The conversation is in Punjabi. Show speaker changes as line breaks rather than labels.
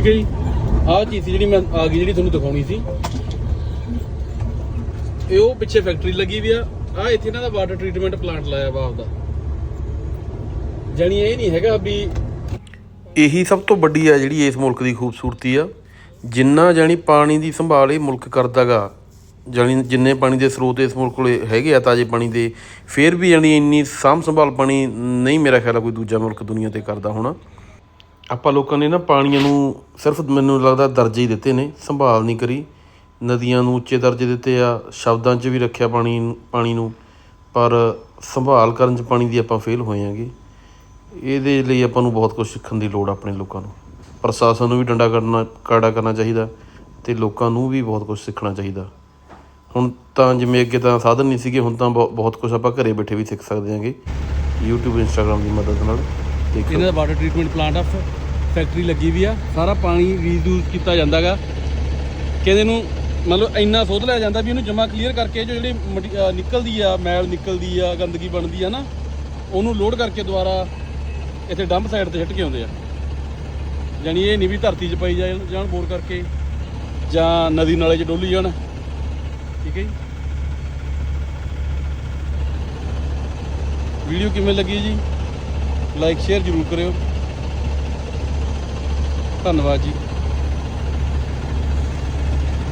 ਠੀਕ ਹੈ ਜੀ। ਆਹ ਚੀਜ਼ ਸੀ ਜਿਹੜੀ ਮੈਂ ਆ ਗਈ ਜਿਹੜੀ ਤੁਹਾਨੂੰ ਦਿਖਾਉਣੀ ਸੀ। ਇਹ ਉਹ ਪਿੱਛੇ ਫੈਕਟਰੀ ਲੱਗੀ ਵੀ ਆ। ਆ ਇੱਥੇ ਇਹਨਾਂ ਦਾ ਵਾਟਰ ਟ੍ਰੀਟਮੈਂਟ ਪਲਾਂਟ ਲਾਇਆ ਵਾ ਆਪਦਾ। ਜਾਣੀ ਇਹ ਨਹੀਂ ਹੈਗਾ ਵੀ
ਇਹੀ ਸਭ ਤੋਂ ਵੱਡੀ ਆ ਜਿਹੜੀ ਇਸ ਮੁਲਕ ਦੀ ਖੂਬਸੂਰਤੀ ਆ। ਜਿੰਨਾ ਜਾਣੀ ਪਾਣੀ ਦੀ ਸੰਭਾਲ ਇਹ ਮੁਲਕ ਕਰਦਾਗਾ, ਜਾਣੀ ਜਿੰਨੇ ਪਾਣੀ ਦੇ ਸਰੋਤ ਇਸ ਮੁਲਕ ਕੋਲੇ ਹੈਗੇ ਆ, ਤਾਜ਼ੇ ਪਾਣੀ ਦੇ, ਫਿਰ ਵੀ ਜਾਣੀ ਇੰਨੀ ਸਾਂਭ ਸੰਭਾਲ ਪਾਣੀ ਨਹੀਂ ਮੇਰਾ ਖਿਆਲ ਕੋਈ ਦੂਜਾ ਮੁਲਕ ਦੁਨੀਆ ਤੇ ਕਰਦਾ ਹੋਣਾ। ਆਪਾਂ ਲੋਕਾਂ ਨੇ ਨਾ ਪਾਣੀਆਂ ਨੂੰ ਸਿਰਫ ਮੈਨੂੰ ਲੱਗਦਾ ਦਰਜੇ ਹੀ ਦਿੱਤੇ ਨੇ, ਸੰਭਾਲ ਨਹੀਂ ਕਰੀ। ਨਦੀਆਂ ਨੂੰ ਉੱਚੇ ਦਰਜੇ ਦਿੱਤੇ ਆ, ਸ਼ਬਦਾਂ 'ਚ ਵੀ ਰੱਖਿਆ ਪਾਣੀ ਪਾਣੀ ਨੂੰ, ਪਰ ਸੰਭਾਲ ਕਰਨ 'ਚ ਪਾਣੀ ਦੀ ਆਪਾਂ ਫੇਲ ਹੋਏ ਆਂਗੇ ਇਹਦੇ ਲਈ ਆਪਾਂ ਨੂੰ ਬਹੁਤ ਕੁਝ ਸਿੱਖਣ ਦੀ ਲੋੜ ਆਪਣੇ ਲੋਕਾਂ ਨੂੰ। ਪ੍ਰਸ਼ਾਸਨ ਨੂੰ ਵੀ ਡੰਡਾ ਕਰਨਾ ਕਾੜਾ ਕਰਨਾ ਚਾਹੀਦਾ ਤੇ ਲੋਕਾਂ ਨੂੰ ਵੀ ਬਹੁਤ ਕੁਝ ਸਿੱਖਣਾ ਚਾਹੀਦਾ। ਹੁਣ ਤਾਂ ਜਿਵੇਂ ਅੱਗੇ ਤਾਂ ਸਾਧਨ ਨਹੀਂ ਸੀਗੇ, ਹੁਣ ਤਾਂ ਬਹੁ- ਬਹੁਤ ਕੁਝ ਆਪਾਂ ਘਰੇ ਬੈਠੇ ਵੀ ਸਿੱਖ ਸਕਦੇ ਹਾਂਗੇ। YouTube, Instagram ਦੀ ਮਦਦ ਨਾਲ ਦੇਖੋ।
ਇਹਨਾਂ ਦਾ ਵਾਟਰ ਟ੍ਰੀਟਮੈਂਟ ਪਲਾਂਟ ਆ ਫੈਕਟਰੀ ਲੱਗੀ ਵੀ ਆ, ਸਾਰਾ ਪਾਣੀ ਰੀਯੂਜ਼ ਕੀਤਾ ਜਾਂਦਾਗਾ। ਕਹਿੰਦੇ ਨੂੰ ਮਤਲਬ ਇੰਨਾ ਸੋਧ ਲਿਆ ਜਾਂਦਾ ਵੀ ਇਹਨੂੰ ਜਮਾ ਕਲੀਅਰ ਕਰਕੇ ਜੋ ਜਿਹੜੀ ਮਟੀ- ਨਿਕਲਦੀ ਆ, ਮੈਲ ਨਿਕਲਦੀ ਆ, ਗੰਦਗੀ ਬਣਦੀ ਆ ਨਾ, ਉਹਨੂੰ ਲੋਡ ਕਰਕੇ ਦੁਬਾਰਾ ਇੱਥੇ ਡੰਪ ਸਾਈਡ ਤੇ ਸਿੱਟ ਕੇ ਆਉਂਦੇ ਆ। ਜਾਣੀ ਇਹ ਨਹੀਂ ਵੀ ਧਰਤੀ 'ਚ ਪਈ ਜਾਣ ਜਾਣ ਬੋਰ ਕਰਕੇ, ਜਾਂ ਨਦੀ ਨਾਲੇ 'ਚ ਡੋਲੀ ਜਾਣ। ਠੀਕ ਹੈ ਜੀ? ਵੀਡੀਓ ਕਿਵੇਂ ਲੱਗੀ ਜੀ? ਲਾਈਕ ਸ਼ੇਅਰ ਜ਼ਰੂਰ ਕਰਿਓ। ਧੰਨਵਾਦ ਜੀ।